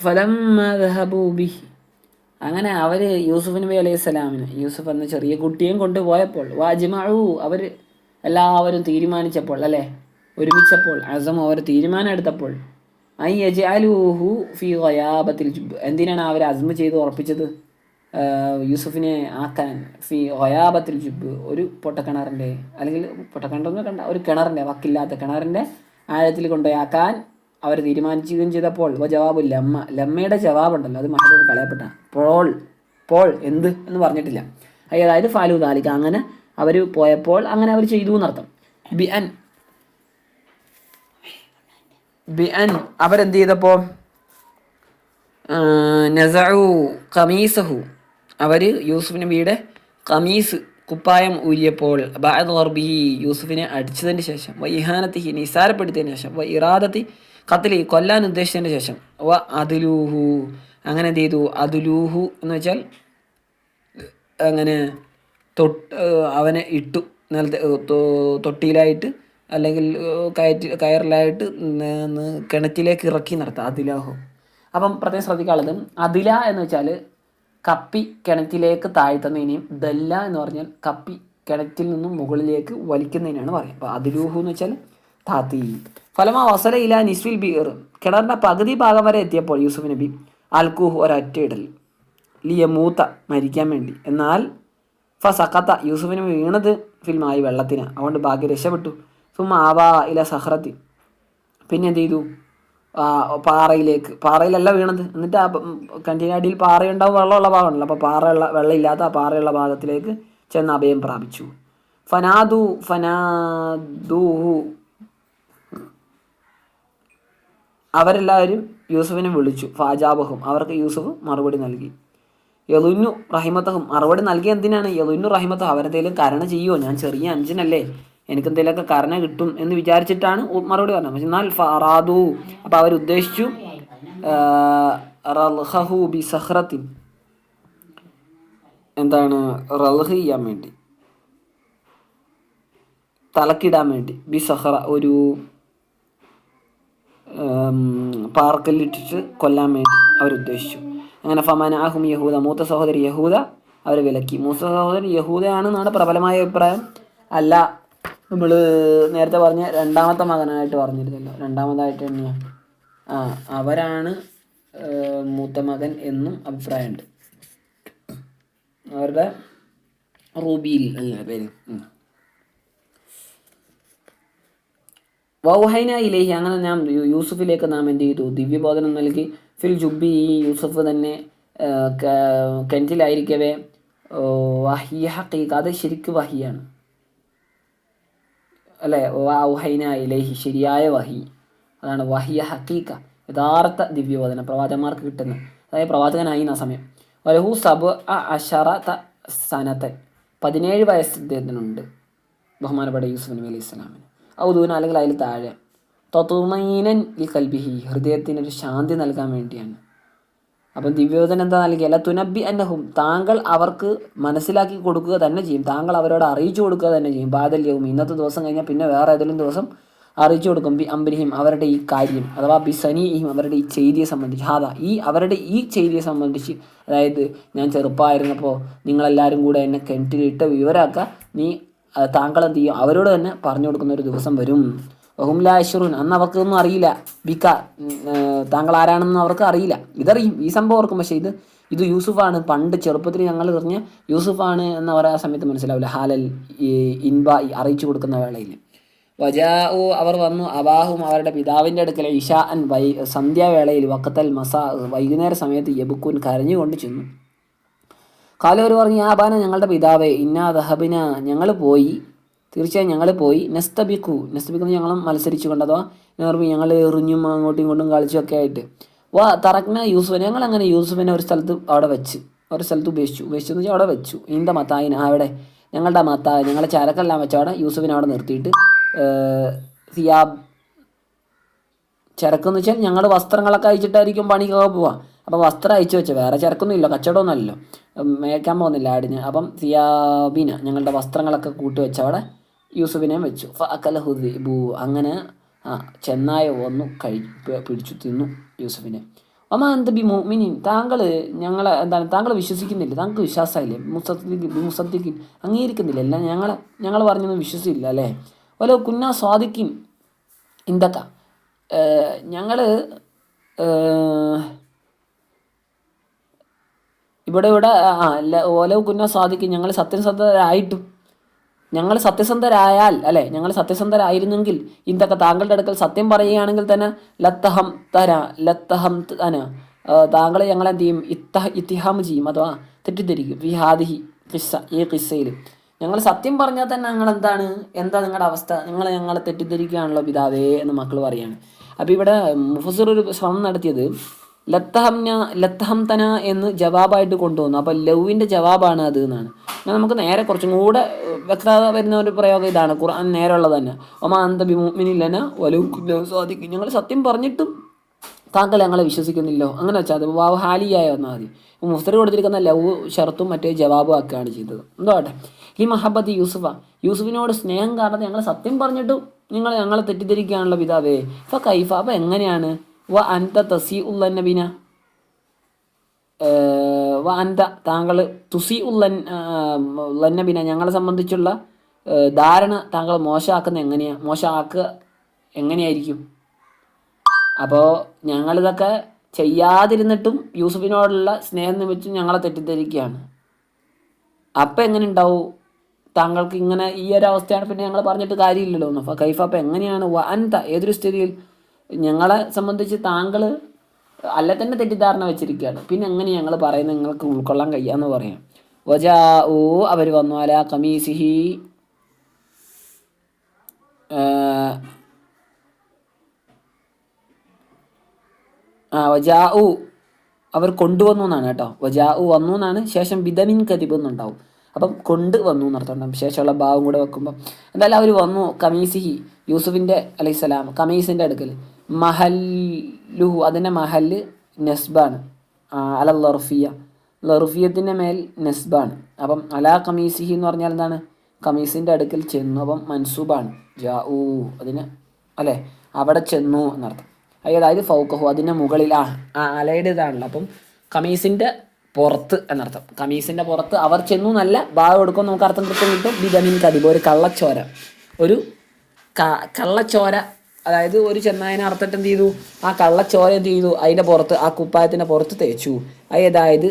ഫലം അങ്ങനെ അവർ യൂസുഫ് നബി അലൈഹി സ്വലാമിന് യൂസുഫ് എന്ന ചെറിയ കുട്ടിയും കൊണ്ടുപോയപ്പോൾ വാജിമാഴു അവർ എല്ലാവരും തീരുമാനിച്ചപ്പോൾ അല്ലേ? ഒരുമിച്ചപ്പോൾ അസം അവർ തീരുമാനം എടുത്തപ്പോൾ ഐ യജാലൂഹു ഫി ഒയാബത്തിൽ ജുബ് എന്തിനാണ് അവർ അസ്മ ചെയ്ത് ഉറപ്പിച്ചത്? യൂസുഫിനെ ആക്കാൻ ഫി ഒയാബത്തിൽ ജുബ് ഒരു പൊട്ടക്കിണറിന്റെ അല്ലെങ്കിൽ പൊട്ടക്കിണറൊന്നും കണ്ട ഒരു കിണറിന്റെ വക്കില്ലാത്ത കിണറിന്റെ ആഴത്തിൽ കൊണ്ടുപോയി ആക്കാൻ അവർ തീരുമാനിക്കുകയും ചെയ്തപ്പോൾ ജവാബ് ലമ്മ ലമ്മയുടെ ജവാബുണ്ടല്ലോ അത് മഹബൂബ് കളയപ്പെട്ട. പോൾ പോൾ എന്ത് എന്ന് പറഞ്ഞിട്ടില്ല. അതായത് ഫാലു താലിക്ക അങ്ങനെ അവർ പോയപ്പോൾ അങ്ങനെ അവർ ചെയ്തു എന്നർത്ഥം. ബി അൻ ബി അൻ അവരെന്ത് ചെയ്തപ്പോൾ അവർ യൂസുഫ് നബിയുടെ കമീസ് കുപ്പായം ഊരിയപ്പോൾ ബാദ് ഗർബിഹി യൂസുഫിനെ അടിച്ചതിന് ശേഷം വൈഹാനത്തിഹി നിസാരപ്പെടുത്തിയതിന് ശേഷം വൈ ഇറാദത്തി കത്തിലി കൊല്ലാൻ ഉദ്ദേശിച്ചതിന് ശേഷം. വ അതിലൂഹു അങ്ങനെ എന്ത് ചെയ്തു? അതുലൂഹു എന്ന് വെച്ചാൽ അങ്ങനെ തൊട്ട് അവനെ ഇട്ടു. നിലത്തെ തൊട്ടിയിലായിട്ട് അല്ലെങ്കിൽ കയറ്റി കയറിലായിട്ട് കിണറ്റിലേക്ക് ഇറക്കി നടത്തുക അതിലാഹു അപ്പം പ്രത്യേകം ശ്രദ്ധിക്കാനുള്ളത് അതില എന്ന് വെച്ചാൽ കപ്പി കിണറ്റിലേക്ക് താഴ്ത്തുന്നതിനെയും ദല്ല എന്ന് പറഞ്ഞാൽ കപ്പി കിണറ്റിൽ നിന്നും മുകളിലേക്ക് വലിക്കുന്നതിനാണ് പറയുന്നത് അപ്പോൾ അതിലൂഹു എന്ന് വെച്ചാൽ താത്തി. ഫലമാ വസല ഇല നിസ്വിൽ ബിയർ. കിണറിന്റെ പകുതി ഭാഗം വരെ എത്തിയപ്പോൾ യൂസുഫ് നബി അൽക്കൂഹ് ഒരൊറ്റ ഇടൽ ലിയ മൂത്ത മരിക്കാൻ വേണ്ടി. എന്നാൽ ഫ സഖത്ത യൂസുഫിന് വീണത് ഫിൽമായി വെള്ളത്തിന്. അതുകൊണ്ട് ഭാഗ്യം രക്ഷപ്പെട്ടു. സുമ ആവാ ഇല സഹ്റത്തി പിന്നെ എന്ത് ചെയ്തു? പാറയിലേക്ക്. പാറയിലല്ല വീണത്. എന്നിട്ട് ആ കണ്ടിന്റെ അടിയിൽ പാറയുണ്ടാവും വെള്ളമുള്ള ഭാഗമുണ്ടല്ലോ അപ്പോൾ പാറയുള്ള വെള്ളമില്ലാത്ത ആ പാറയുള്ള ഭാഗത്തിലേക്ക് ചെന്ന് അഭയം പ്രാപിച്ചു. ഫനാദു ഫനാദൂഹു അവരെല്ലാവരും യൂസുഫിനെ വിളിച്ചു ഫാജാബഹും. അവർക്ക് യൂസുഫ് മറുപടി നൽകി. യലുന്നു റഹിമത്തഹും മറുപടി നൽകിയ എന്തിനാണ്? യലുന്നു റഹിമത്തഹ അവരെന്തെങ്കിലും കരണ ചെയ്യുമോ ഞാൻ ചെറിയ അഞ്ചനല്ലേ? എനിക്ക് എന്തെങ്കിലുമൊക്കെ കരണ കിട്ടും എന്ന് വിചാരിച്ചിട്ടാണ് മറുപടി പറഞ്ഞത്. പക്ഷെ എന്നാൽ ഫറാദു അപ്പോൾ അവരുദ്ദേശിച്ചു സഹ്റത്തിൻ എന്താണ്? റൽഹ് ചെയ്യാൻ വേണ്ടി. തലക്കിടാൻ വേണ്ടി. ബി സഹ്റ ഒരു പാർക്കലിട്ടിട്ട് കൊല്ലാൻ വേണ്ടി അവരുദ്ദേശിച്ചു. അങ്ങനെ ഫമാൻ ആഹും യഹൂദ മൂത്ത സഹോദരി യഹൂദ അവർ വിലക്കി. മൂത്ത സഹോദരൻ യഹൂദയാണെന്നാണ് പ്രബലമായ അഭിപ്രായം. അല്ല നമ്മൾ നേരത്തെ പറഞ്ഞ രണ്ടാമത്തെ മകനായിട്ട് പറഞ്ഞിരുന്നല്ലോ. രണ്ടാമതായിട്ട് തന്നെയാണ് ആ അവരാണ് മൂത്ത മകൻ എന്നും അഭിപ്രായമുണ്ട്. അവരുടെ റൂബിയിൽ പേര്. വൗഹൈന ഇലേഹി. അങ്ങനെ നാം യൂസുഫിലേക്ക് നാം എന്ത് ചെയ്തു? ദിവ്യബോധനം നൽകി. ഫിൽ ജുബി ഈ യൂസുഫ് തന്നെ കിണറ്റിലായിരിക്കവേ വഹിയ ഹക്കീക്ക് അത് ശരിക്കും വഹിയാണ്. അല്ലേ? വൗഹൈന ഇലേഹി. ശരിയായ വഹി. അതാണ് വഹിയ ഹക്കീക്ക യഥാർത്ഥ ദിവ്യബോധനം പ്രവാചകന്മാർക്ക് കിട്ടുന്ന. അതായത് പ്രവാചകനായി ആ സമയം. വലഹു സബ് അഷറ സനത്തൻ പതിനേഴ് വയസ്സ് ഇദ്ദേഹത്തിനുണ്ട് ബഹുമാനപ്പെട്ട യൂസുഫ് നബി അലൈഹി സ്വലാമിന്. ഔദൂന അല്ലെങ്കിൽ അതിൽ താഴെ. തൊത്തുമൈനൻ ഈ കൽബിഹി. ഹൃദയത്തിന് ഒരു ശാന്തി നൽകാൻ വേണ്ടിയാണ്. അപ്പം ദിവ്യോധനം എന്താ നൽകി അല്ല തുനബി അന്നഹും. താങ്കൾ അവർക്ക് മനസ്സിലാക്കി കൊടുക്കുക തന്നെ ചെയ്യും. താങ്കൾ അവരോട് അറിയിച്ചു കൊടുക്കുക തന്നെ ചെയ്യും. ബാദല്യവും ഇന്നത്തെ ദിവസം കഴിഞ്ഞാൽ പിന്നെ വേറെ ഏതെങ്കിലും ദിവസം അറിയിച്ചു കൊടുക്കും. ബി അംബരിഹിം അവരുടെ ഈ കാര്യം. അഥവാ ബി സനിഹിം അവരുടെ ഈ ചെയ്തിയെ സംബന്ധിച്ച്. ഹാദ ഈ അവരുടെ ഈ ചെയ്തിയെ സംബന്ധിച്ച് അതായത് ഞാൻ ചെറുപ്പമായിരുന്നപ്പോൾ നിങ്ങളെല്ലാവരും കൂടെ എന്നെ കിണറ്റിലിട്ട് വിവരാക്കുക. നീ താങ്കൾ എന്ത് ചെയ്യും അവരോട് തന്നെ പറഞ്ഞു കൊടുക്കുന്ന ഒരു ദിവസം വരും. ഹുംലാശ്വറുൻ അന്ന് അവർക്കൊന്നും അറിയില്ല. ബിക്ക താങ്കൾ ആരാണെന്ന് അവർക്ക് അറിയില്ല. ഇതറിയും. ഈ സംഭവം ഓർക്കും. പക്ഷേ ഇത് ഇത് യൂസുഫാണ്. പണ്ട് ചെറുപ്പത്തിൽ ഞങ്ങൾ പറഞ്ഞ യൂസുഫാണ് എന്ന് പറയാ സമയത്ത് മനസ്സിലാവില്ല. ഹാലൽ ഇൻബ അറിയിച്ചു കൊടുക്കുന്ന വേളയിൽ. വജാഉ അവർ വന്നു. അബാഹും അവരുടെ പിതാവിന്റെ അടുക്കൽ ഇഷാ അൻ വൈ സന്ധ്യാവേളയിൽ വക്കത്തൽ മസാ വൈകുന്നേര സമയത്ത് യബുക്കുൻ കരഞ്ഞുകൊണ്ട് ചെന്നു. കാലവർ പറഞ്ഞു ആ ബാന ഞങ്ങളുടെ പിതാവേ ഇന്നാ ദഹബിന ഞങ്ങൾ പോയി. തീർച്ചയായും ഞങ്ങൾ പോയി. നെസ്തബിക്കു നെസ്തബിക്കുന്നു ഞങ്ങളും മത്സരിച്ചു കൊണ്ട്. അഥവാ ഞങ്ങൾ എറിഞ്ഞും അങ്ങോട്ടും ഇങ്ങോട്ടും കളിച്ചും ഒക്കെ ആയിട്ട്. വാ തറക്ന യൂസുഫിനെ ഞങ്ങൾ അങ്ങനെ യൂസുഫിനെ ഒരു സ്ഥലത്ത് അവിടെ വെച്ച്. ഒരു സ്ഥലത്ത് ഉപേക്ഷിച്ചു. ഉപേക്ഷിച്ചു എന്ന് വെച്ചാൽ അവിടെ വെച്ചു. ഇന്ത മത്തായിന്? അവിടെ ഞങ്ങളുടെ മത്തായ ഞങ്ങളുടെ ചരക്കെല്ലാം വെച്ച് അവിടെ യൂസുഫിനെ അവിടെ നിർത്തിയിട്ട് സിയാബ് ചരക്കെന്ന് വെച്ചാൽ ഞങ്ങളുടെ വസ്ത്രങ്ങളൊക്കെ അയച്ചിട്ടായിരിക്കും പണിക്കൊക്കെ പോവാം. അപ്പം വസ്ത്രം അയച്ചു വെച്ച. വേറെ ചരക്കൊന്നും ഇല്ല അല്ലല്ലോ. മേക്കാൻ പോകുന്നില്ല ആടിന്. അപ്പം സിയാബിന ഞങ്ങളുടെ വസ്ത്രങ്ങളൊക്കെ കൂട്ടി വെച്ച അവിടെ യൂസുഫിനെയും വെച്ചു. ഫഅക്കല ഹുദിബു അങ്ങനെ ആ ചെന്നായ വന്നു കഴി പിടിച്ചു തിന്നു യൂസുഫിനെ. ഒമാ എന്ത് ബി മോമിനിൻ താങ്കൾ ഞങ്ങളെ എന്താണ് താങ്കൾ വിശ്വസിക്കുന്നില്ല? താങ്കൾക്ക് വിശ്വാസമില്ലേ മുസദ്ദിഖ് മുസദ്ദിഖിൻ അംഗീകരിക്കുന്നില്ല? അല്ല ഞങ്ങളെ ഞങ്ങൾ പറഞ്ഞൊന്നും വിശ്വസിച്ചില്ല അല്ലേ? ഓലോ കുന്ന സ്വാദിക്കിൻ എന്തൊക്കെ ഞങ്ങൾ ഇവിടെ ഇവിടെ ആ ഓലോ കുന്ന സാധിക്കും ഞങ്ങൾ സത്യസന്ധരായിട്ടും ഞങ്ങൾ സത്യസന്ധരായാൽ അല്ലെ? ഞങ്ങൾ സത്യസന്ധരായിരുന്നെങ്കിൽ ഇന്തൊക്കെ താങ്കളുടെ അടുക്കൽ സത്യം പറയുകയാണെങ്കിൽ തന്നെ ലത്തഹം തര ലത്തഹം തന താങ്കൾ ഞങ്ങൾ എന്ത് ചെയ്യും? ഇത്തഹ ഇത്തിഹാം ചെയ്യും അഥവാ തെറ്റിദ്ധരിക്കും. ഈ ഹാദിഹി കിസ്സ ഈ കിസ്സയിൽ ഞങ്ങൾ സത്യം പറഞ്ഞാൽ തന്നെ ഞങ്ങൾ എന്താണ് എന്താ നിങ്ങളുടെ അവസ്ഥ? നിങ്ങൾ ഞങ്ങളെ തെറ്റിദ്ധരിക്കുകയാണല്ലോ പിതാവേ എന്ന് മക്കൾ പറയാണ്. അപ്പോൾ ഇവിടെ മുഫസർ ഒരു ശ്രമം നടത്തിയത് ലത്തഹംന ലത്തഹംതന എന്ന് ജവാബായിട്ട് കൊണ്ടുവന്നു. അപ്പോൾ ലവിന്റെ ജവാബാണ് അത് എന്നാണ്. എന്നാൽ നമുക്ക് നേരെ കുറച്ചും കൂടെ വ്യക്തത വരുന്ന ഒരു പ്രയോഗം ഇതാണ്. ഖുർആൻ നേരെയുള്ളത് തന്നെ. ഒമാ അന്ത ബിമുമിനില്ലന വലു സാധിക്കും ഞങ്ങൾ സത്യം പറഞ്ഞിട്ടും താങ്കൾ ഞങ്ങളെ വിശ്വസിക്കുന്നില്ലോ. അങ്ങനെ വെച്ചാൽ അത് വാവ് ഹാലിയായ വന്നാൽ മതി. മുഫ്തർ കൊടുത്തിരിക്കുന്ന ലവ് ഷർത്തും മറ്റേ ജവാബും ആക്കുകയാണ് ചെയ്തത്. എന്തോ ആട്ടെ? ഈ മഹബത്ത് യൂസുഫ. യൂസുഫിനോട് സ്നേഹം കാരണം ഞങ്ങൾ സത്യം പറഞ്ഞിട്ടും നിങ്ങൾ ഞങ്ങളെ തെറ്റിദ്ധരിക്കുകയാണല്ലോ പിതാവേ. ഇപ്പം കൈഫ അപ്പം എങ്ങനെയാണ്? വ അന്ത തസി ഉള്ള നബിന വ അന്ത താങ്കൾ തുസി ഉള്ള ലന്നബിന ഞങ്ങളെ സംബന്ധിച്ചുള്ള ധാരണ താങ്കൾ മോശമാക്കുന്ന എങ്ങനെയാ? മോശമാക്കുക എങ്ങനെയായിരിക്കും? അപ്പോൾ ഞങ്ങളിതൊക്കെ ചെയ്യാതിരുന്നിട്ടും യൂസുഫിനോടുള്ള സ്നേഹം നിമിച്ചും ഞങ്ങളെ തെറ്റിദ്ധരിക്കുകയാണ്. അപ്പം എങ്ങനെ ഉണ്ടാവും? താങ്കൾക്ക് ഇങ്ങനെ ഈ ഒരു അവസ്ഥയാണ് പിന്നെ ഞങ്ങൾ പറഞ്ഞിട്ട് കാര്യമില്ലല്ലോ. കൈഫ അപ്പം എങ്ങനെയാണ്? അൻത ഏതൊരു സ്ഥിതിയിൽ ഞങ്ങളെ സംബന്ധിച്ച് താങ്കൾ അല്ല തന്നെ തെറ്റിദ്ധാരണ വെച്ചിരിക്കുകയാണ്. പിന്നെ എങ്ങനെ ഞങ്ങൾ പറയുന്നത് നിങ്ങൾക്ക് ഉൾക്കൊള്ളാൻ കഴിയാന്ന് പറയാം. വജാ ഓ അവർ വന്നു. അല കമീസിഹി ആ വജാ ഊ അവർ കൊണ്ടുവന്നു എന്നാണ് കേട്ടോ. വജാ ഊ വന്നു എന്നാണ് ശേഷം വിതമിൻ കതിബ് എന്നുണ്ടാവും. അപ്പം കൊണ്ട് വന്നു എന്നർത്ഥം ശേഷമുള്ള ഭാവം കൂടെ വെക്കുമ്പം എന്തായാലും അവർ വന്നു കമീസിഹി യൂസുഫിന്റെ അലൈഹിസ്സലാം കമീസിന്റെ അടുക്കൽ മഹല്ലുഹു അതിന്റെ മഹൽ നെസ്ബാണ്. അല ലർഫിയ. ലർഫിയത്തിന്റെ മേൽ നെസ്ബാണ്. അപ്പം അലാ കമീസിഹി എന്ന് പറഞ്ഞാൽ എന്താണ്? കമീസിന്റെ അടുക്കൽ ചെന്നു അപ്പം മൻസൂബാണ്. ജാ ഊ അതിന് അല്ലേ? അവിടെ ചെന്നു എന്നർത്ഥം. അതായത് ഫൗക്കഹു അതിന്റെ മുകളിൽ ആ ആ അലയുടെ ഇതാണല്ലോ. അപ്പം കമീസിന്റെ പുറത്ത് എന്നർത്ഥം. കമീസിന്റെ പുറത്ത് അവർ ചെന്നു എന്നല്ല ഭാഗം എടുക്കും നമുക്ക് അർത്ഥം കൃത്യം കിട്ടും. ബിദമിൻ കതിബ് ഒരു കള്ളച്ചോര. ഒരു കള്ളച്ചോര അതായത് ഒരു ചെന്നായനെ അറുത്തിട്ട് എന്ത് ചെയ്തു? ആ കള്ളച്ചോര എന്ത് ചെയ്തു? അതിന്റെ പുറത്ത് ആ കുപ്പായത്തിന്റെ പുറത്ത് തേച്ചു. അതായത്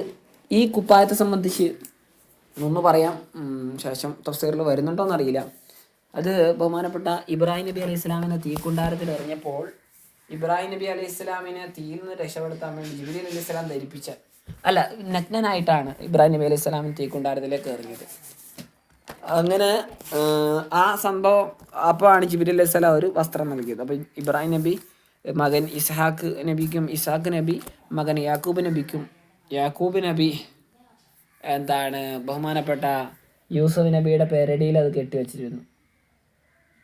ഈ കുപ്പായത്തെ സംബന്ധിച്ച് ഒന്ന് പറയാം. ശേഷം തഫ്സീറിൽ വരുന്നുണ്ടോ എന്നറിയില്ല. അത് ബഹുമാനപ്പെട്ട ഇബ്രാഹിം നബി അലൈഹി ഇസ്ലാമിനെ തീക്കുണ്ടാരത്തിൽ എറിഞ്ഞപ്പോൾ ഇബ്രാഹിം നബി അലൈഹി ഇസ്ലാമിനെ തീയിൽ നിന്ന് രക്ഷപ്പെടുത്താൻ വേണ്ടി ജിബിലി അലൈഹി ഇസ്ലാം ധരിപ്പിച്ച അല്ല നഗ്നനായിട്ടാണ് ഇബ്രാഹിം നബി അലൈഹി ഇസ്ലാമിന് തീക്കുണ്ടാരത്തിലേക്ക് എറിഞ്ഞത്. അങ്ങനെ ആ, സംഭവം അപ്പോഴാണ് ജിബിലി അലൈഹി സ്വലാം ഒരു വസ്ത്രം നൽകിയത്. അപ്പം ഇബ്രാഹിം നബി മകൻ ഇസ്ഹാഖ് നബിക്കും ഇസ്ഹാഖ് നബി മകൻ യാക്കൂബ് നബിക്കും യാക്കൂബ് നബി എന്താണ് ബഹുമാനപ്പെട്ട യൂസഫ് നബിയുടെ പേരടിയിൽ അത് കെട്ടിവെച്ചിരുന്നു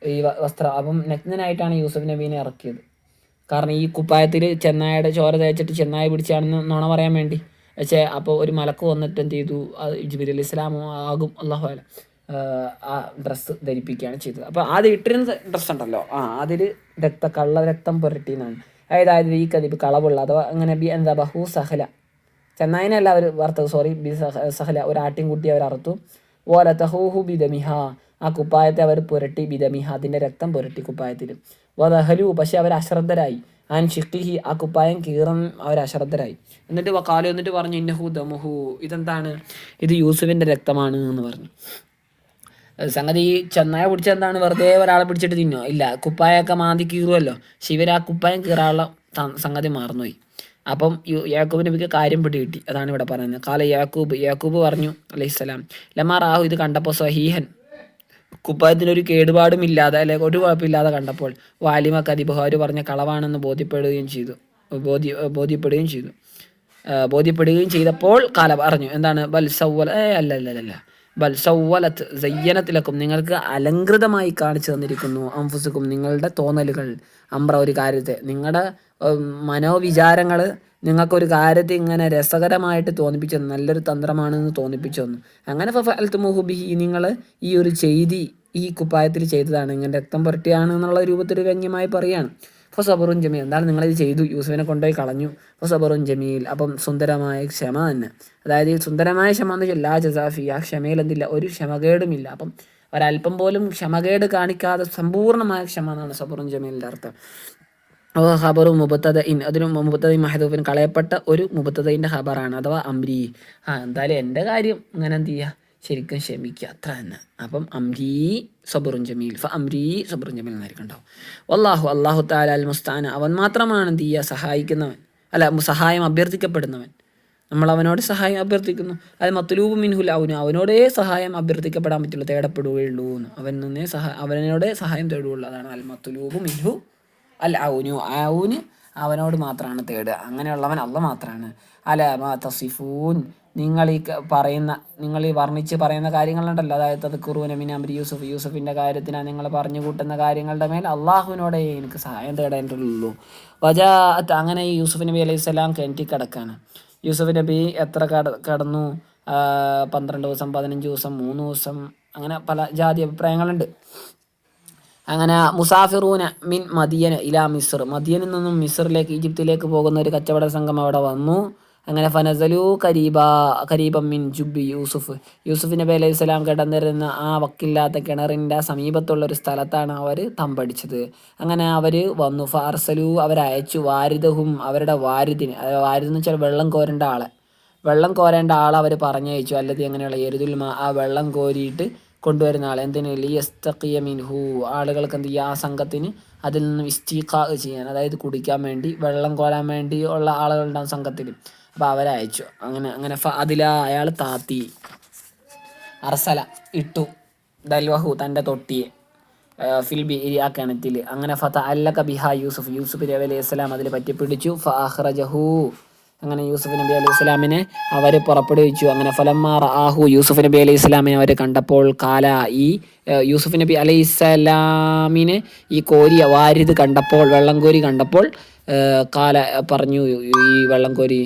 ഈ വസ്ത്രം. അപ്പം നഗ്നനായിട്ടാണ് യൂസഫ് നബീനെ ഇറക്കിയത്. കാരണം ഈ കുപ്പായത്തിൽ ചെന്നായയുടെ ചോര തേച്ചിട്ട് ചെന്നായ പിടിച്ചാണെന്ന് നുണ പറയാൻ വേണ്ടി. പക്ഷേ അപ്പോൾ ഒരു മലക്ക് വന്നിട്ട് എന്ത് ചെയ്തു? ജിബിർ അലി ഇസ്ലാമോ ആകും. അള്ളാഹു അല. ആ ഡ്രസ്സ് ധരിപ്പിക്കുകയാണ് ചെയ്തത്. അപ്പോൾ ആദ്യം ഇട്ടിരുന്ന ഡ്രസ്സ് ഉണ്ടല്ലോ. ആ അതിൽ രക്ത കള്ള രക്തം പുരട്ടി എന്നാണ് അതായത് ഈ കതിപ്പ് കളവുള്ള അഥവാ അങ്ങനെ ബി എന്താ ബഹു സഹല. ചെന്നായിനല്ല അവർ വറുത്തത് സോറി ബി സഹ- സഹല. ഒരു ആട്ടിൻകുട്ടി അവർ അറുത്തു. ഓല തഹൂഹു ബിദമിഹ. ആ കുപ്പായത്തെ അവർ പുരട്ടി ബിദമിഹ. അതിന്റെ രക്തം പുരട്ടി കുപ്പായത്തിൽ. വദഹലു പക്ഷേ അവർ അശ്രദ്ധരായി. ആൻ ഷിഖിഹി ആ കുപ്പായം കീറൻ അവർ അശ്രദ്ധരായി. എന്നിട്ട് കാലു എന്നിട്ട് പറഞ്ഞു ഇന്നഹു ദമുഹു. ഇതെന്താണ്? ഇത് യൂസുഫിന്റെ രക്തമാണ് എന്ന് പറഞ്ഞു. സംഗതി ചെന്നായ പിടിച്ച എന്താണ്? വെറുതെ ഒരാളെ പിടിച്ചിട്ട് തിന്നോ ഇല്ല കുപ്പായൊക്കെ മാന്തി കീറുമല്ലോ ശിവരാ ആ കുപ്പായം കീറാനുള്ള സംഗതി മാറുന്നു അപ്പം യാക്കൂബ് നബിക്ക് കാര്യം പിടി കിട്ടി. അതാണ് ഇവിടെ പറയുന്നത്. കാല യാക്കൂബ് യാക്കൂബ് പറഞ്ഞു അലൈഹിസ്സലാം ലമാ റാഹു ഇത് കണ്ടപ്പോൾ സഹീഹൻ കുപ്പായത്തിന് ഒരു കേടുപാടും ഇല്ലാതെ അല്ലെ ഒരു കുഴപ്പമില്ലാതെ കണ്ടപ്പോൾ വാലിമ കതിബുഹാര് പറഞ്ഞ കളവാണെന്ന് ബോധ്യപ്പെടുകയും ചെയ്തു. ബോധ്യ ബോധ്യപ്പെടുകയും ചെയ്തു. ബോധ്യപ്പെടുകയും ചെയ്തപ്പോൾ കാല പറഞ്ഞു എന്താണ്? ബൽ സൗവല ഏ അല്ല അല്ല അല്ല, അല്ല ബൽ സൗവലത്ത് സയ്യനത്തിലക്കും നിങ്ങൾക്ക് അലങ്കൃതമായി കാണിച്ചു തന്നിരിക്കുന്നു അംഫുസുക്കും നിങ്ങളുടെ തോന്നലുകൾ. അമ്ര ഒരു കാര്യത്തെ. നിങ്ങളുടെ മനോവിചാരങ്ങൾ നിങ്ങൾക്കൊരു കാര്യത്തെ ഇങ്ങനെ രസകരമായിട്ട് തോന്നിപ്പിച്ചു തന്നു. നല്ലൊരു തന്ത്രമാണെന്ന് തോന്നിപ്പിച്ചു തന്നു. അങ്ങനെ ഫൽത്തുമുഹുബിഹി നിങ്ങൾ ഈ ഒരു ചെയ്തി ഈ കുപ്പായത്തിൽ ചെയ്തതാണ്. ഇങ്ങനെ രക്തം പുരട്ടിയാണ് എന്നുള്ള രൂപത്തിൽ വ്യംഗ്യമായി പറയാണ് ഇപ്പോൾ സബറുൻ ജമീൽ എന്താണ് നിങ്ങളിത് ചെയ്തു? യൂസുഫിനെ കൊണ്ടുപോയി കളഞ്ഞു. സബറുൻ ജമീൽ അപ്പം സുന്ദരമായ ക്ഷമ തന്നെ. അതായത് സുന്ദരമായ ക്ഷമ എന്ന് വെച്ചാൽ ലാ ജസാഫി. ആ ക്ഷമയിൽ എന്തില്ല? ഒരു ക്ഷമകേടുമില്ല. അപ്പം ഒരല്പം പോലും ക്ഷമകേട് കാണിക്കാതെ സമ്പൂർണമായ ക്ഷമ എന്നാണ് സബറുൻ ജമീലിന്റെ അർത്ഥം ഖബറു മുബത്തത ഇൻ അതിന് മുബത്തതയും മഹദൂഫിന് കളയപ്പെട്ട ഒരു മുബത്തതയിന്റെ ഖബറാണ്. അഥവാ അംരി. ആ എന്തായാലും എന്റെ കാര്യം ഇങ്ങനെ എന്ത് ചെയ്യുക ശരിക്കും ക്ഷമിക്കുക. അത്ര തന്നെ അപ്പം അംരീ സബറുൻ ജമീൽ. ഫ അംരീ സബറുൻ ജമീൽ എന്നായിരിക്കും ഉണ്ടാവും അള്ളാഹു അള്ളാഹു താല അൽ മുസ്താന അവൻ മാത്രമാണ് ചെയ്യുക സഹായിക്കുന്നവൻ. അല്ല സഹായം അഭ്യർത്ഥിക്കപ്പെടുന്നവൻ. നമ്മൾ അവനോട് സഹായം അഭ്യർത്ഥിക്കുന്നു. അത് മത്തുലൂപ് മിൻഹുൽ അവന് അവനോടേ സഹായം അഭ്യർത്ഥിക്കപ്പെടാൻ പറ്റുള്ളൂ. തേടപ്പെടുകയുള്ളൂ എന്ന് അവൻ നിന്നേ സഹായ അവനോടെ സഹായം തേടുകയുള്ളൂ. അതാണ് അൽ മത്തുലൂപ് മിൻഹു അൽ ഔനു. ഔന് അവനോട് മാത്രമാണ് തേടുക. അങ്ങനെയുള്ളവൻ അല്ല മാത്രമാണ് അല മാ തസിഫൂൻ. നിങ്ങൾ ഈ പറയുന്ന നിങ്ങൾ ഈ വർണിച്ച് പറയുന്ന കാര്യങ്ങളുണ്ടല്ലോ. അതായത് അത് കുറുവനമിൻ അമരി യൂസുഫ് യൂസുഫിന്റെ കാര്യത്തിനാണ് നിങ്ങൾ പറഞ്ഞു കൂട്ടുന്ന കാര്യങ്ങളുടെ മേൽ അള്ളാഹുവിനോടെ എനിക്ക് സഹായം തേടേണ്ടതുള്ളൂ. വജാത്ത് അങ്ങനെ ഈ യൂസുഫ് നബി അലൈഹി സ്വലാം കിണറ്റി കിടക്കാണ് യൂസഫ് നബി എത്ര കട കടന്നു? പന്ത്രണ്ട് ദിവസം പതിനഞ്ച് ദിവസം മൂന്ന് ദിവസം അങ്ങനെ പല ജാതി അഭിപ്രായങ്ങളുണ്ട്. അങ്ങനെ മുസാഫിറൂന മിൻ മദിയന് ഇലാ മിസ്ർ. മദിയനിൽ നിന്നും മിസ്റിലേക്ക് ഈജിപ്തിലേക്ക് പോകുന്ന ഒരു കച്ചവട സംഘം അവിടെ വന്നു. അങ്ങനെ ഫനസലു കരീബ കരീബം മിൻ ജുബി യൂസുഫ്. യൂസുഫ് നബി അലൈഹി സ്വലാം കിടന്നിരുന്ന ആ വക്കില്ലാത്ത കിണറിന്റെ സമീപത്തുള്ള ഒരു സ്ഥലത്താണ് അവർ തമ്പടിച്ചത്. അങ്ങനെ അവർ വന്നു. ഫാർസലു അവരയച്ചു. വാരിദഹും അവരുടെ വാരിദിന് എന്ന് വെച്ചാൽ വെള്ളം കോരേണ്ട ആളെ. വെള്ളം കോരേണ്ട ആളെ അവർ പറഞ്ഞയച്ചു. അല്ലെങ്കിൽ അങ്ങനെയുള്ള എരുതുൽമ ആ വെള്ളം കോരിയിട്ട് കൊണ്ടുവരുന്ന ആൾ എന്തിന്? ലിയസ്തഖിയ മിൻഹു. ആളുകൾക്ക് എന്ത് ആ സംഘത്തിന് അതിൽ നിന്ന് വിസ്റ്റീക്കാ ചെയ്യാൻ അതായത് കുടിക്കാൻ വേണ്ടി വെള്ളം കോരാൻ വേണ്ടി ഉള്ള ആളുകളുണ്ടാവും സംഘത്തിൽ അപ്പോൾ അവരയച്ചു അങ്ങനെ അങ്ങനെ അതില അയാൾ താത്തി. അർസല ഇട്ടു. ദൽവഹു തന്റെ തൊട്ടിയെ. ഫിൽബി ഫിൽ ബിരി ആ കിണറ്റിൽ അങ്ങനെ ഫത അല്ലക ബിഹ യൂസുഫ്. യൂസുഫ് നബി അലൈഹി സ്വലാം അതിൽ പറ്റി പിടിച്ചു. ഫഹ്റജഹു അങ്ങനെ യൂസുഫ് നബി അലൈഹി സ്വലാമിനെ അവർ പുറപ്പെടുവിച്ചു. അങ്ങനെ ഫലമാർ ആഹു യൂസുഫ് നബി അലൈഹി സ്വലാമിനെ അവർ കണ്ടപ്പോൾ കാല ഈ യൂസുഫ് നബി അലൈഹി സ്വലാമിനെ ഈ കോരിയ വാരിത് കണ്ടപ്പോൾ വെള്ളം കോരി കണ്ടപ്പോൾ കാല പറഞ്ഞു ഈ വെള്ളം കോരി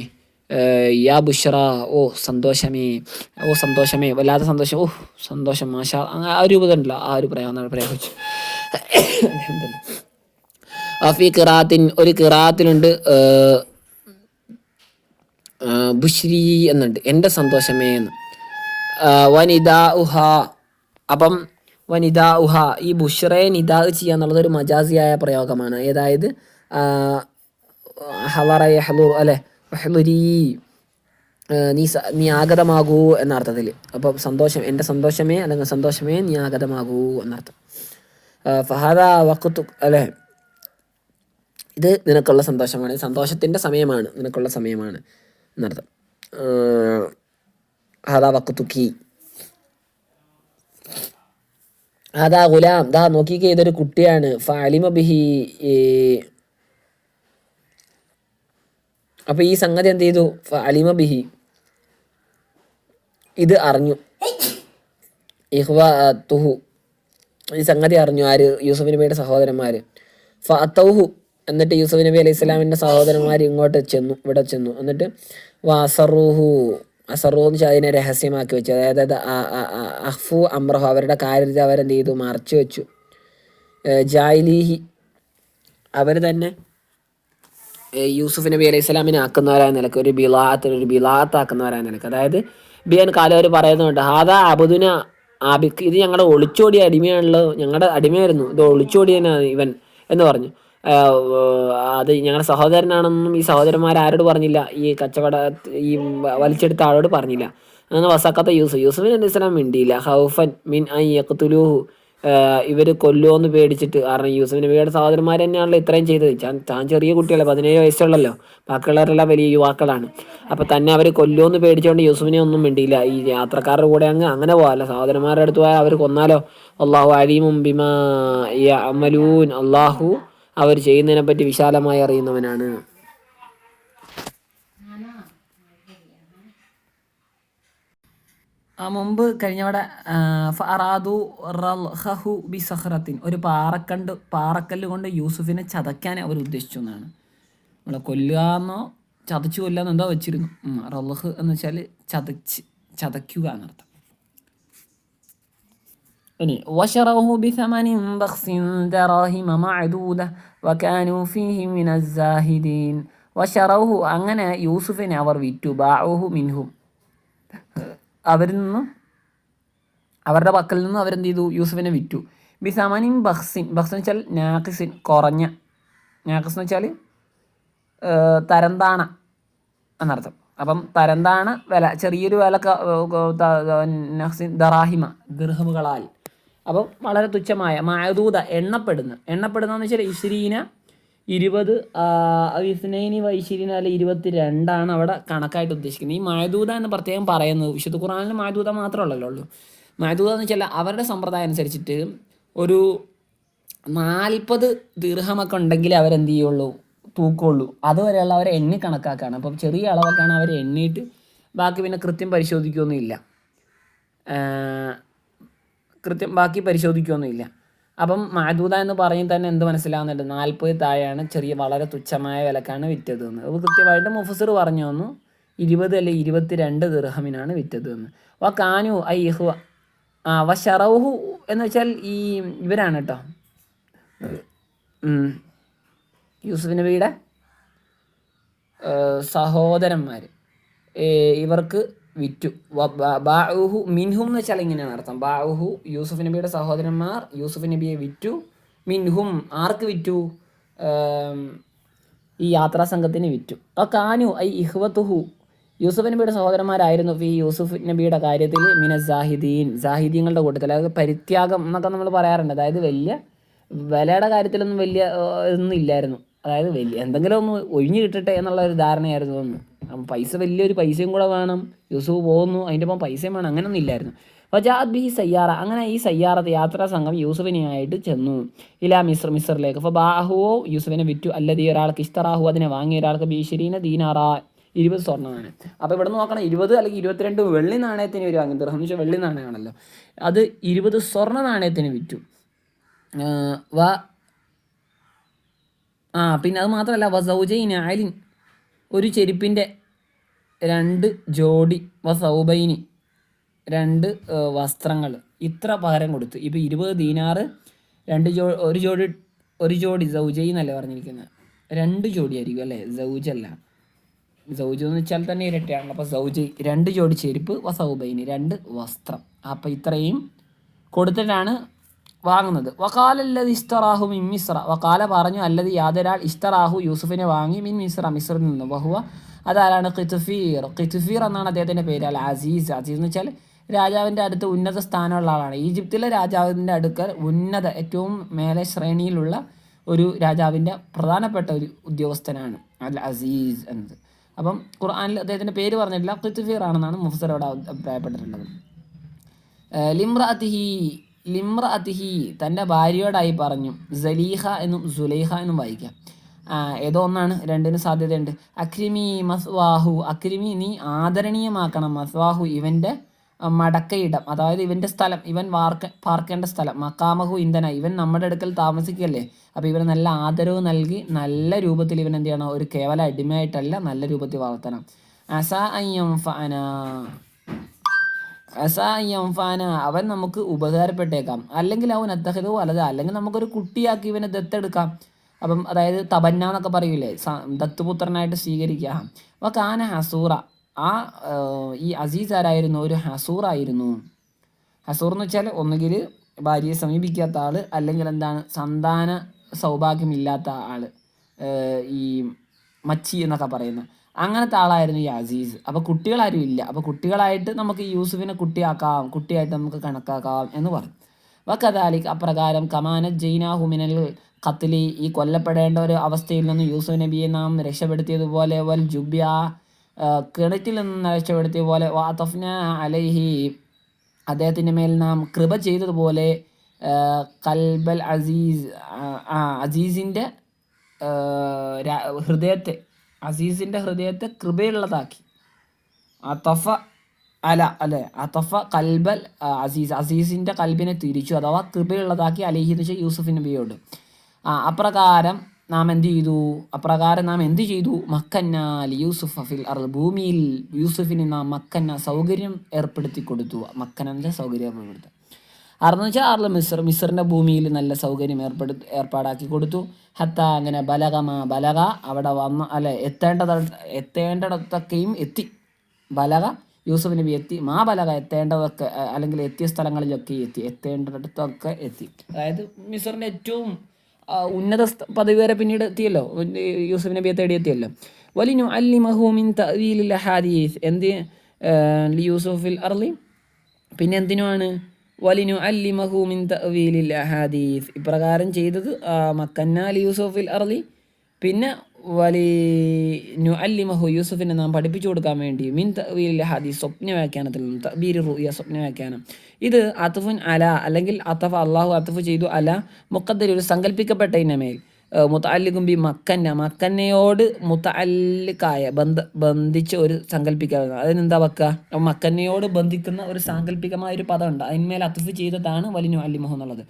യാ ബുഷറ ഓ സന്തോഷമേ ഓ സന്തോഷമേ വല്ലാത്ത സന്തോഷം ഓ സന്തോഷം മാഷാ അങ്ങനെ ആ ഒരു രൂപതണ്ടല്ലോ ആ ഒരു പ്രയോഗം പ്രയോഗിച്ചു അഫി കിറാത്തിൻ ഒരു കിറാത്തിനുണ്ട് ബുഷ്രി എന്നുണ്ട്. എന്റെ സന്തോഷമേ എന്ന്. വനിതാ ഉഹ അപ്പം വനിതാ ഉഹ ഈ ബുഷറയെ നിതാ ചെയ്യുക എന്നുള്ളത് ഒരു മജാസിയായ പ്രയോഗമാണ്. അതായത് ഹലറ ഹലൂർ അല്ലെ? വഹ്ലുരി ഏഹ് നീ നീ ആഗതമാകൂ എന്ന അർത്ഥത്തിൽ അപ്പം സന്തോഷം എന്റെ സന്തോഷമേ അല്ലെങ്കിൽ സന്തോഷമേ നീ ആഗതമാകൂ എന്നർത്ഥം. ഫഹാദ വക്കുത്തു അല്ലേ? ഇത് നിനക്കുള്ള സന്തോഷമാണ്. സന്തോഷത്തിന്റെ സമയമാണ്. നിനക്കുള്ള സമയമാണ് എന്നർത്ഥം. ഹദാ ഹദ വഖത്തുക്കി അതാ ഗുലാം ദാ നോക്കിക്കേ ഇതൊരു കുട്ടിയാണ്. ഫാലിമ ബിഹി ഈ അപ്പൊ ഈ സംഗതി എന്ത് ചെയ്തു? അലിമ ബിഹി. ഇത് അറിഞ്ഞു. ഇഹ്വത്തുഹു ഈ സംഗതി അറിഞ്ഞു ആര്? യൂസഫ് നബിയുടെ സഹോദരന്മാര്. ഫഅത്തൗഹു എന്നിട്ട് യൂസഫ് നബി അലൈഹി സ്വലാമിന്റെ സഹോദരന്മാർ ഇങ്ങോട്ട് ചെന്നു ഇവിടെ ചെന്നു. എന്നിട്ട് വാസറുഹു അസറു എന്ന് വെച്ചാൽ അതിനെ രഹസ്യമാക്കി വെച്ചു. അതായത് അത് അഹ്ഫു അമ്രഹു അവരുടെ കാര്യത്തിൽ അവരെന്ത് ചെയ്തു? മറച്ചു വെച്ചു. ജായിലിഹി. അവർ തന്നെ യൂസുഫ് നബി അലൈഹി സ്വലാമിനെ ആക്കുന്നവരായ നിലയ്ക്ക് ഒരു ബിലാത്ത് ഒരു ബിലാത്ത് ആക്കുന്നവരായ നിലയ്ക്ക്. അതായത് ബിയൻ കാലവർ പറയുന്നുണ്ട് ഹാദാ അബുദുന ആബിക്ക് ഇത് ഞങ്ങളുടെ ഒളിച്ചോടിയ അടിമയാണല്ലോ ഞങ്ങളുടെ അടിമയായിരുന്നു ഇത് ഒളിച്ചോടിയനാണ് ഇവൻ എന്ന് പറഞ്ഞു. അത് ഞങ്ങളുടെ സഹോദരനാണെന്നും ഈ സഹോദരന്മാർ ആരോട് പറഞ്ഞില്ല ഈ കച്ചവട ഈ വലിച്ചെടുത്ത ആളോട് പറഞ്ഞില്ല. അങ്ങനെ വസാക്കാത്ത യൂസുഫ് യൂസുഫിന് അലൈഹി സ്വലാം മിണ്ടിയില്ല ഹൗഫൻ മിൻ ഐ യഖ്തുലൂഹു. ഇവർ കൊല്ലുമെന്ന് പേടിച്ചിട്ട്. കാരണം യൂസഫ് നബിയുടെ സഹോദരന്മാർ തന്നെയാണല്ലോ ഇത്രയും ചെയ്തത്. താൻ ചെറിയ കുട്ടികളെ പതിനേഴ് വയസ്സുള്ളല്ലോ. ബാക്കിയുള്ളവരെല്ലാം വലിയ യുവാക്കളാണ്. അപ്പോൾ തന്നെ അവർ കൊല്ലുമെന്ന് പേടിച്ചുകൊണ്ട് യൂസഫിനെ ഒന്നും വേണ്ടിയില്ല ഈ യാത്രക്കാരുടെ കൂടെ അങ്ങ് അങ്ങനെ പോകാമല്ലോ സഹോദരന്മാരുടെ അടുത്ത് പോയാൽ അവർ കൊന്നാലോ? അള്ളാഹു അലീമും ബിമാ അമലൂൻ അള്ളാഹു അവർ ചെയ്യുന്നതിനെപ്പറ്റി വിശാലമായി അറിയുന്നവനാണ് ആ മുമ്പ് കഴിഞ്ഞവിടെ ഫറാദു റൽഹു ബി സഹ്റത്തിൻ ഒരു പാറക്കണ്ട് പാറക്കല്ല് കൊണ്ട് യൂസുഫിനെ ചതയ്ക്കാൻ അവർ ഉദ്ദേശിച്ചു എന്നാണ്. നമ്മളെ കൊല്ലുക എന്നോ ചതച്ചു കൊല്ലുക എന്താ വെച്ചിരുന്നു. ഉം, റൽഹ് എന്ന് വെച്ചാൽ ചതച്ച് ചതയ്ക്കുക എന്നർത്ഥം. ഇനി വശറഹു ബിസമനിൻ ബഖ്സിൻ ദറാഹിമ മഅദൂദ വകാനു ഫീഹി മിനസ് സാഹിദീൻ. വശറഹു അങ്ങനെ യൂസുഫിനെ അവർ വിറ്റു. ബാഉഹു മിൻഹും. അവരിൽ നിന്ന് അവരുടെ പക്കൽ നിന്ന് അവരെന്ത് ചെയ്തു? യൂസുഫിനെ വിറ്റു. ബി സമാനിം ബഹ്സിൻ ബഹ്സിൻ എന്ന് വെച്ചാൽ നാഖിസിൻ കുറഞ്ഞ നാഖിസ് എന്ന് വെച്ചാൽ തരംതാണ എന്നർത്ഥം. അപ്പം തരന്താണ വില ചെറിയൊരു വില ദറാഹിമ ദിർഹമുകളാൽ. അപ്പം വളരെ തുച്ഛമായ മായദൂത എണ്ണപ്പെടുന്ന എണ്ണപ്പെടുന്നതെന്ന് വെച്ചാൽ ഇശ്രീന ഇരുപത് ഇസ്നൈനി വൈശിരീന അല്ല ഇരുപത്തി രണ്ടാണ് അവിടെ കണക്കായിട്ട് ഉദ്ദേശിക്കുന്നത്. ഈ മായദൂത എന്ന് പ്രത്യേകം പറയുന്നത് വിശുദ്ധ ഖുറാനിൽ മായദൂത മാത്രമല്ലല്ലോ ഉള്ളൂ. മായദൂത എന്ന് വെച്ചാൽ അവരുടെ സമ്പ്രദായം അനുസരിച്ചിട്ട് ഒരു നാൽപ്പത് ദീർഘമൊക്കെ ഉണ്ടെങ്കിൽ അവരെന്ത് ചെയ്യുള്ളൂ? തൂക്കുള്ളൂ. അതുവരെയുള്ള അവരെ എണ്ണി കണക്കാക്കാണ്. അപ്പം ചെറിയ അളവൊക്കെയാണ് അവർ എണ്ണിയിട്ട് ബാക്കി പിന്നെ കൃത്യം പരിശോധിക്കുകയൊന്നുമില്ല കൃത്യം ബാക്കി പരിശോധിക്കുകയൊന്നുമില്ല അപ്പം മാദൂത എന്ന് പറയും തന്നെ എന്ത് മനസ്സിലാവുന്നുണ്ട്? നാൽപ്പത് താഴെയാണ് ചെറിയ വളരെ തുച്ഛമായ വിലക്കാണ് വിറ്റത് എന്ന്. അത് കൃത്യമായിട്ട് മുഫസർ പറഞ്ഞു തന്നു ഇരുപത് അല്ലെ ഇരുപത്തി രണ്ട് ദിർഹമിനാണ് വിറ്റത് എന്ന്. വ കാനു ഐ ഇഹു ആ വ ഷറൗഹു എന്ന് വെച്ചാൽ ഈ ഇവരാണ് കേട്ടോ. യൂസുഫ് നബിയുടെ സഹോദരന്മാർ ഇവർക്ക് വിറ്റു. ബാഹു മിൻഹും എന്ന് വെച്ചാൽ ഇങ്ങനെയാണ് അർത്ഥം. ബാഹു യൂസുഫ് നബിയുടെ സഹോദരന്മാർ യൂസുഫ് നബിയെ വിറ്റു. മിൻഹും ആർക്ക് വിറ്റു? ഈ യാത്രാ സംഘത്തിന് വിറ്റു. ആ കാനു ഐ ഇഹ്വത്തുഹു. യൂസുഫ് നബിയുടെ സഹോദരന്മാരായിരുന്നു ഈ യൂസുഫ് നബിയുടെ കാര്യത്തിൽ മിന സാഹിദീൻ. സാഹിദീങ്ങളുടെ കൂട്ടത്തിൽ. അതായത് പരിത്യാഗം എന്നൊക്കെ നമ്മൾ പറയാറുണ്ട്. അതായത് വലിയ വിലയുടെ കാര്യത്തിലൊന്നും വലിയ ഒന്നും ഇല്ലായിരുന്നു. അതായത് വലിയ എന്തെങ്കിലും ഒന്ന് ഒഴിഞ്ഞു കിട്ടട്ടെ എന്നുള്ള ഒരു ധാരണയായിരുന്നു തോന്നുന്നു പൈസ വലിയൊരു പൈസയും കൂടെ വേണം. യൂസുഫ് പോകുന്നു. അതിന്റെ ഒപ്പം പൈസയും വേണം. അങ്ങനെയൊന്നും ഇല്ലായിരുന്നു. ഫജാദ് ബി സയ്യാറ. അങ്ങനെ ഈ സയ്യാറത്ത് യാത്രാ സംഘം യൂസുഫിനെയായിട്ട് ചെന്നു. ഇലാ മിസ്ർ മിസ്റിലേക്ക്. അപ്പോൾ ബാഹുവോ യൂസുഫിനെ വിറ്റു. അല്ലെങ്കിൽ ഒരാൾക്ക് ഇഷ്ടറാഹു അതിനെ വാങ്ങിയ ഒരാൾക്ക് ബീഷരീന ദീനാറ. ഇരുപത് സ്വർണമാണ്. അപ്പോൾ ഇവിടെ നോക്കണം. ഇരുപത് അല്ലെങ്കിൽ ഇരുപത്തിരണ്ട് വെള്ളി നാണയത്തിന് ഒരു വാങ്ങി ദർഹം വെച്ചാൽ വെള്ളി നാണയമാണല്ലോ. അത് ഇരുപത് സ്വർണ നാണയത്തിന് വിറ്റു. വ ആ പിന്നെ അത് മാത്രമല്ല വസൗജൈൻ ആലിൻ ഒരു ചെരുപ്പിന്റെ രണ്ട് ജോഡി വസൗബൈനി രണ്ട് വസ്ത്രങ്ങൾ ഇത്ര പകരം കൊടുത്തു. ഇപ്പോൾ ഇരുപത് ദീനാറ് രണ്ട് ജോ ഒരു ജോഡി ഒരു ജോഡി സൗജൈ എന്നല്ലേ പറഞ്ഞിരിക്കുന്നത് രണ്ട് ജോഡി ആയിരിക്കും അല്ലേ? സൗജല്ല. സൗജ് എന്ന് വെച്ചാൽ തന്നെ ഇരട്ടയാണ് അപ്പോൾ സൗജ് രണ്ട് ജോഡി ചെരുപ്പ് വസൗബൈനി രണ്ട് വസ്ത്രം. അപ്പോൾ ഇത്രയും കൊടുത്തിട്ടാണ് വാങ്ങുന്നത്. വക്കാലല്ലത് ഇസ്തറാഹു മിൻ മിസ്ര വക്കാല പറഞ്ഞു അല്ലത് യാതൊരാൾ ഇസ്തറാഹു യൂസുഫിനെ വാങ്ങി മിൻ മിസ്ര മിശ്രിൽ നിന്ന്. ബഹുവ അതാരാണ്? കിത്തുഫീർ കിത്തുഫീർ എന്നാണ് അദ്ദേഹത്തിന്റെ പേര്. അല്ല അസീസ്. അസീസ് എന്ന് വെച്ചാൽ രാജാവിന്റെ അടുത്ത് ഉന്നത സ്ഥാനമുള്ള ആളാണ്. ഈജിപ്തിലെ രാജാവിന്റെ അടുക്കൽ ഉന്നത ഏറ്റവും മേലെ ശ്രേണിയിലുള്ള ഒരു രാജാവിന്റെ പ്രധാനപ്പെട്ട ഒരു ഉദ്യോഗസ്ഥനാണ്. അൽ അസീസ് എന്നത്. അപ്പം ഖുർആാനിൽ അദ്ദേഹത്തിന്റെ പേര് പറഞ്ഞിട്ടില്ല. കിത്തുഫീർ ആണെന്നാണ് മുഫസറോട് അഭിപ്രായപ്പെട്ടിട്ടുള്ളത്. ലിംറഅത്തിഹി ലിംറ അതിഹി തന്റെ ഭാര്യയോടായി പറഞ്ഞു. സലീഹ എന്നും സുലൈഹ എന്നും വായിക്കാം. ഏതോ ഒന്നാണ്. രണ്ടിന് സാധ്യതയുണ്ട്. അക്രിമി മസ്വാഹു. അക്രിമി നീ ആദരണീയമാക്കണം. മസ്വാഹു ഇവന്റെ മടക്കയിടം. അതായത് ഇവന്റെ സ്ഥലം. ഇവൻ വാർക്ക പാർക്കേണ്ട സ്ഥലം. മക്കാമഹു ഇന്ധന. ഇവൻ നമ്മുടെ അടുക്കൽ താമസിക്കല്ലേ അപ്പോൾ ഇവന് നല്ല ആദരവ് നൽകി നല്ല രൂപത്തിൽ ഇവൻ എന്ത് ചെയ്യണം? ഒരു കേവല അടിമയായിട്ടല്ല നല്ല രൂപത്തിൽ വളർത്തണം. അസ അയ്യം ഫാന. അവൻ നമുക്ക് ഉപകാരപ്പെട്ടേക്കാം. അല്ലെങ്കിൽ അവൻ അത്തഹദോ അല്ലത് അല്ലെങ്കിൽ നമുക്കൊരു കുട്ടിയാക്കി ഇവനെ ദത്തെടുക്കാം. അപ്പം അതായത് തപന്ന എന്നൊക്കെ പറയൂലേ ദത്തുപുത്രനായിട്ട് സ്വീകരിക്കുക. അപ്പോൾ കാന ഹസൂറ. ആ ഈ അസീസ് ആരായിരുന്നു? ഒരു ഹസൂറായിരുന്നു ഹസൂർ എന്ന് വെച്ചാൽ ഒന്നുകിൽ ഭാര്യയെ സമീപിക്കാത്ത ആൾ അല്ലെങ്കിൽ എന്താണ് സന്താന സൗഭാഗ്യമില്ലാത്ത ആൾ ഈ മച്ചി എന്നൊക്കെ പറയുന്നത് അങ്ങനത്തെ ആളായിരുന്നു ഈ അസീസ്. അപ്പോൾ കുട്ടികളാരും ഇല്ല. അപ്പോൾ കുട്ടികളായിട്ട് നമുക്ക് യൂസുഫിനെ കുട്ടിയാക്കാം കുട്ടിയായിട്ട് നമുക്ക് കണക്കാക്കാം എന്ന് പറഞ്ഞു വക്കതാലിക് അപ്രകാരം കമാന ജൈനാഹുമിനൽ ഖത്ലി. ഈ കൊല്ലപ്പെടേണ്ട ഒരു അവസ്ഥയിൽ നിന്ന് യൂസുഫ് നബിയെ നാം രക്ഷപ്പെടുത്തിയതുപോലെ വൽ ജുബ്യ കിണറ്റിൽ നിന്ന് രക്ഷപ്പെടുത്തിയ പോലെ വാത്തഫ്ന അലൈഹി അദ്ദേഹത്തിന്റെ മേൽ നാം കൃപ ചെയ്തതുപോലെ കൽബൽ അസീസ് അസീസിന്റെ ഹൃദയത്തെ അസീസിന്റെ ഹൃദയത്തെ കൃപയുള്ളതാക്കി. അത്തഫ അല അല്ലെ? അതഫ കൽബൽ അസീസ്. അസീസിന്റെ കൽബിനെ തിരിച്ചു. അഥവാ കൃപയുള്ളതാക്കി അലിഹി എന്ന് വെച്ചാൽ യൂസുഫ് നബിയോട് ആ അപ്രകാരം നാം എന്ത് ചെയ്തു? അപ്രകാരം നാം എന്ത് ചെയ്തു? മക്കന്നാൽ യൂസുഫ് അഫിൽ അർ ഭൂമിയിൽ യൂസുഫിന് നാം മക്കന്ന സൗകര്യം ഏർപ്പെടുത്തി കൊടുത്തു. മക്കനന്റെ സൗകര്യം ഏർപ്പെടുത്തുക അറന്ന് വെച്ചാൽ ആറിൽ മിസർ. മിസറിന്റെ ഭൂമിയിൽ നല്ല സൗകര്യം ഏർപ്പെടു ഏർപ്പാടാക്കി കൊടുത്തു. ഹത്ത അങ്ങനെ ബലകമാ ബലക അവിടെ വന്ന അല്ലെ? എത്തേണ്ടത എത്തേണ്ടിടത്തൊക്കെയും എത്തി. ബലക യൂസുഫ് നബി എത്തി. മാ ബലക എത്തേണ്ടതൊക്കെ അല്ലെങ്കിൽ എത്തിയ സ്ഥലങ്ങളിലൊക്കെ എത്തി. എത്തേണ്ടിടത്തൊക്കെ എത്തി. അതായത് മിസറിന്റെ ഏറ്റവും ഉന്നത പദവി വരെ പിന്നീട് എത്തിയല്ലോ. യൂസുഫ് നബിയെ തേടി എത്തിയല്ലോ. വലിനു അല്ലി മഹൂമിൻ തവീൽ ഹാദീസ് എന്ത് യൂസുഫിൽ അർലി പിന്നെ എന്തിനുമാണ് വലിനു അല്ലി മഹൂമിൻ തവീലിൽ ഹാദീസ് ഇപ്രകാരം ചെയ്തത് മക്കന്നാലി യൂസുഫിൽ അർലി പിന്നെ വലി നു അല്ലിമഹു യൂസുഫിനെ നാം പഠിപ്പിച്ചു കൊടുക്കാൻ വേണ്ടി മിൻ തവീൽ ഹാദി സ്വപ്ന വ്യാഖ്യാനത്തിൽ നിന്നും തബീർ റുയ സ്വപ്ന വ്യാഖ്യാനം. ഇത് അത്തഫുൻ അല അല്ലെങ്കിൽ അത്തഫ അള്ളാഹു അത്തഫ് ചെയ്തു അല മുക്കദ്ദർ ഒരു സങ്കല്പിക്കപ്പെട്ട ഇനമേൽ മുത്തല്ലിക്കും ബി മക്കന്ന മക്കന്നയോട് മുത്തല്ലിക്കായ ബന്ധ ബന്ധിച്ച് ഒരു സങ്കല്പിക്കാവുന്ന അതിനെന്താ വെക്കുക മക്കന്നയോട് ബന്ധിക്കുന്ന ഒരു സാങ്കല്പികമായ ഒരു പദമുണ്ട് അതിന്മേൽ അത്തഫ് ചെയ്തതാണ് വലിനു അല്ലിമഹു എന്നുള്ളത്.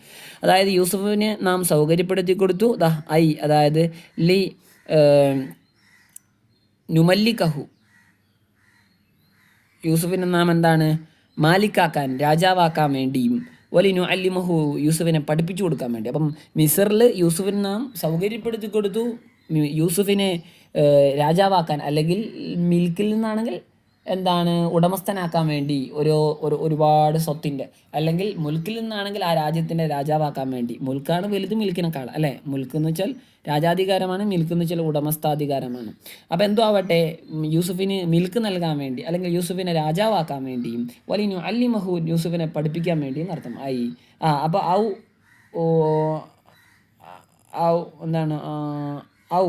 അതായത് യൂസുഫിനെ നാം സൗകര്യപ്പെടുത്തി കൊടുത്തു. ദ ഐ അതായത് ലി നുമല്ലിക്കഹു യൂസുഫിന്റെ നാം എന്താണ് മാലിക്കാക്കാൻ രാജാവാക്കാൻ വേണ്ടിയും വലിനു അല്ലിമഹു യൂസുഫിനെ പഠിപ്പിച്ചു കൊടുക്കാൻ വേണ്ടി. അപ്പം മിസറിൽ യൂസുഫിന് നാം സൗകര്യപ്പെടുത്തി കൊടുത്തു. യൂസുഫിനെ രാജാവാക്കാൻ അല്ലെങ്കിൽ മിൽക്കിൽ നിന്നാണെങ്കിൽ എന്താണ് ഉടമസ്ഥനാക്കാൻ വേണ്ടി ഒരു ഒരു ഒരുപാട് സ്വത്തിന്റെ അല്ലെങ്കിൽ മുൽക്കിൽ നിന്നാണെങ്കിൽ ആ രാജ്യത്തിന്റെ രാജാവാക്കാൻ വേണ്ടി. മുൽക്കാണ് വലുത് മിൽക്കിനേക്കാൾ അല്ലേ? മുൽക്ക് എന്ന് വെച്ചാൽ രാജാധികാരമാണ് മിൽക്ക് എന്ന് വെച്ചാൽ ഉടമസ്ഥാധികാരമാണ്. അപ്പോൾ എന്തോ ആവട്ടെ യൂസുഫിന് മിൽക്ക് നൽകാൻ വേണ്ടി അല്ലെങ്കിൽ യൂസുഫിനെ രാജാവാക്കാൻ വേണ്ടിയും വലിയ അല്ലി മഹു യൂസുഫിനെ പഠിപ്പിക്കാൻ വേണ്ടിയും അർത്ഥം ആയി. ആ അപ്പോൾ ഔ ഔ എന്താണ് ഔ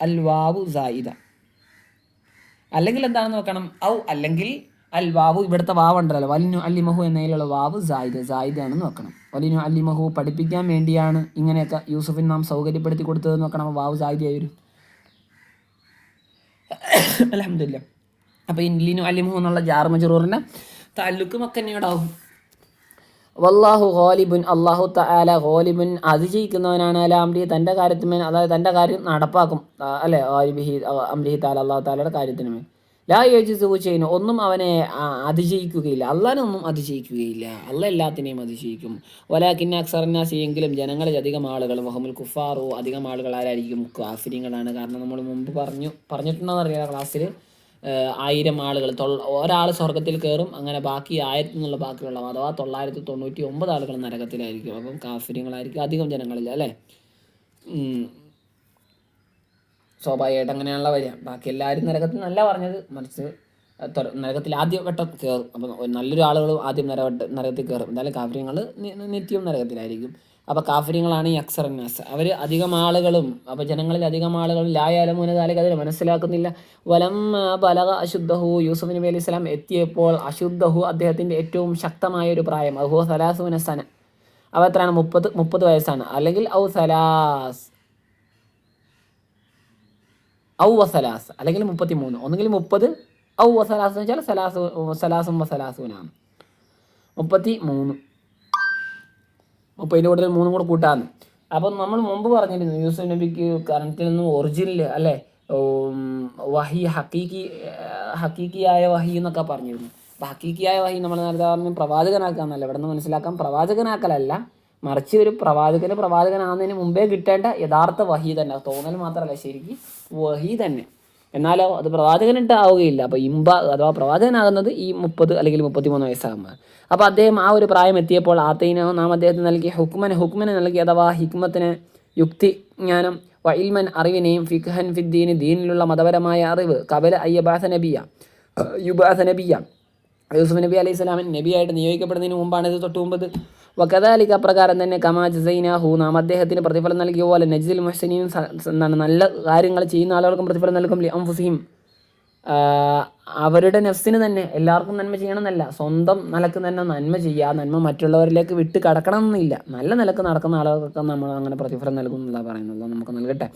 അൽ വാവു സായിദ. അല്ലെങ്കിൽ എന്താണെന്ന് നോക്കണം? ഔ അല്ലെങ്കിൽ അൽ വാവു ഇവിടുത്തെ വാവ് ഉണ്ടല്ലോ വലിനു അല്ലിമഹു എന്നതിലുള്ള വാവ് സായിദ് സായിദ് ആണെന്ന് നോക്കണം. വലിനു അല്ലിമഹു പഠിപ്പിക്കാൻ വേണ്ടിയാണ് ഇങ്ങനെയൊക്കെ യൂസഫിൻ നാം സൗകര്യപ്പെടുത്തി കൊടുത്തതെന്ന് നോക്കണം. വാവ് സായിദ് ആയി വരും അലഹമില്ല അപ്പോൾ ഇൻലിനു അല്ലിമഹു എന്നുള്ള ജാർ മജറൂറിന്റെ താലൂക്ക് മക്കന്നയോടാവും വല്ലാഹു ഹോലിബുൻ അള്ളാഹു തആല ഹോലിബുൻ അതിജയിക്കുന്നവനാണ് അല അമ്രി? തന്റെ കാര്യത്തിന്മേൽ അതായത് തന്റെ കാര്യം നടപ്പാക്കും. അല്ലേ? ഹോലിബിഹി അമ്രിഹി താല അള്ളാഹു താലയുടെ കാര്യത്തിനുമേൽ ലാ യോജിസു ചെയ്യുന്നു ഒന്നും അവനെ അതിജയിക്കുകയില്ല. അള്ളാനൊന്നും അതിജയിക്കുകയില്ല. അള്ള എല്ലാത്തിനെയും അതിജയിക്കും. ഒലാക്കിന്ന അക്സറന്നാസി എങ്കിലും ജനങ്ങളിൽ അധികം ആളുകൾ മുഹമ്മദ് കുഫാറു അധികം ആളുകൾ ആരായിരിക്കും? കാഫിനികളാണ് കാരണം നമ്മൾ മുമ്പ് പറഞ്ഞു പറഞ്ഞിട്ടുണ്ടോ എന്നറിയാം ക്ലാസ്സിൽ. ആയിരം ആളുകൾ. ഒരാൾ സ്വർഗത്തിൽ കയറും അങ്ങനെ ബാക്കി ആയിരത്തി നിന്നുള്ള ബാക്കിയുള്ള അഥവാ തൊള്ളായിരത്തി തൊണ്ണൂറ്റി ഒമ്പത് ആളുകൾ നരകത്തിലായിരിക്കും. അപ്പം കാഫര്യങ്ങളായിരിക്കും അധികം ജനങ്ങളില്ല അല്ലേ? സ്വാഭാവികമായിട്ട് അങ്ങനെയാണല്ലോ വരിക. ബാക്കി എല്ലാവരും നരകത്തിൽ നല്ല പറഞ്ഞത് മറിച്ച് നരകത്തിൽ ആദ്യം വട്ടം കയറും. അപ്പം നല്ലൊരു ആളുകൾ ആദ്യം നരവട്ട നരകത്തിൽ കയറും. എന്തായാലും കാഫര്യങ്ങൾ നിത്യവും നരകത്തിലായിരിക്കും. അപ്പോൾ കാഫര്യങ്ങളാണ് ഈ അക്സറന്നാസ് അവർ അധികം ആളുകളും അപ്പോൾ ജനങ്ങളിൽ അധികം ആളുകളും ലായാലമൂനതാലേക്ക് അതിൽ മനസ്സിലാക്കുന്നില്ല. വലം ബലക അശുദ്ധഹു യൂസുഫ് നബി അലൈഹി സ്വലാം എത്തിയപ്പോൾ അശുദ്ധഹു അദ്ദേഹത്തിന്റെ ഏറ്റവും ശക്തമായ ഒരു പ്രായം അഹു സലാസ് സന. അവ എത്രയാണ്? മുപ്പത് മുപ്പത് വയസ്സാണ്. അല്ലെങ്കിൽ ഔ സലാസ്. ഔ വസലാസ് അല്ലെങ്കിൽ മുപ്പത്തി മൂന്ന് ഒന്നുകിൽ മുപ്പത് ഔ വസലാസ് എന്ന് വെച്ചാൽ സലാസു സലാസും വസലാസുവിനാണ് മുപ്പത്തി മൂന്ന് മുപ്പതിന്റെ കൂടുതൽ മൂന്നും കൂടെ കൂട്ടാന്ന് അപ്പം നമ്മൾ മുമ്പ് പറഞ്ഞിരുന്നു യൂസുഫ് നബിക്ക് കറണ്ടിൽ നിന്നും ഒറിജിനൽ അല്ലേ വഹി ഹക്കീക്കി ഹക്കീക്കിയായ വഹി എന്നൊക്കെ പറഞ്ഞിരുന്നു. അപ്പം ഹക്കീക്കിയായ വഹി നമ്മൾ നേരത്തെ പറഞ്ഞു പ്രവാചകനാക്കാന്നല്ല ഇവിടെ നിന്ന് മനസ്സിലാക്കാം പ്രവാചകനാക്കലല്ല മറിച്ച് ഒരു പ്രവാചകന് പ്രവാചകനാകുന്നതിന് മുമ്പേ കിട്ടേണ്ട യഥാർത്ഥ വഹി തന്നെ തോന്നൽ മാത്രമല്ല ശരിക്കും വഹി തന്നെ. എന്നാലോ അത് പ്രവാചകനിട്ട് ആവുകയില്ല അപ്പോൾ ഇമ്പ അഥവാ പ്രവാചകനാകുന്നത് ഈ മുപ്പത് അല്ലെങ്കിൽ മുപ്പത്തിമൂന്ന് വയസ്സാകുമ്പോൾ. അപ്പോൾ അദ്ദേഹം ആ ഒരു പ്രായം എത്തിയപ്പോൾ ആത്തൈനോ നാം അദ്ദേഹത്തിന് നൽകി ഹുക്മന് ഹുക്മന് നൽകി അഥവാ ഹിക്മത്തിന് യുക്തി ജ്ഞാനം വൈൽമൻ അറിവിനെയും ഫിഖ്ഹൻ ഫിദ്ദീന് ദീനിലുള്ള മതപരമായ അറിവ് കബല അയ്യബാസ നബിയ യുബാസ നബിയ യൂസുഫ് നബി അലൈഹി സ്വലാമൻ നബിയായിട്ട് നിയോഗിക്കപ്പെടുന്നതിന് മുമ്പാണ് ഇത് തൊട്ട് മുമ്പത് വക്കതാലിക്ക് പ്രകാരം തന്നെ കമാജ് സൈനാഹു നാം അദ്ദേഹത്തിന് പ്രതിഫലം നൽകിയ പോലെ നജിൽ മുഹസനീൻ എന്താണ് നല്ല കാര്യങ്ങൾ ചെയ്യുന്ന ആളുകൾക്കും പ്രതിഫലം നൽകും ലി അംഫുസീം അവരുടെ നെഫ്സിന് തന്നെ എല്ലാവർക്കും നന്മ ചെയ്യണമെന്നല്ല. സ്വന്തം നിലയ്ക്ക് തന്നെ നന്മ ചെയ്യുക നന്മ മറ്റുള്ളവരിലേക്ക് വിട്ട് കടക്കണം എന്നില്ല നല്ല നിലയ്ക്ക് നടക്കുന്ന ആളുകൾക്കൊക്കെ നമ്മൾ അങ്ങനെ പ്രതിഫലം നൽകുന്നില്ല പറയുന്നത്. നമുക്ക് നൽകട്ടെ.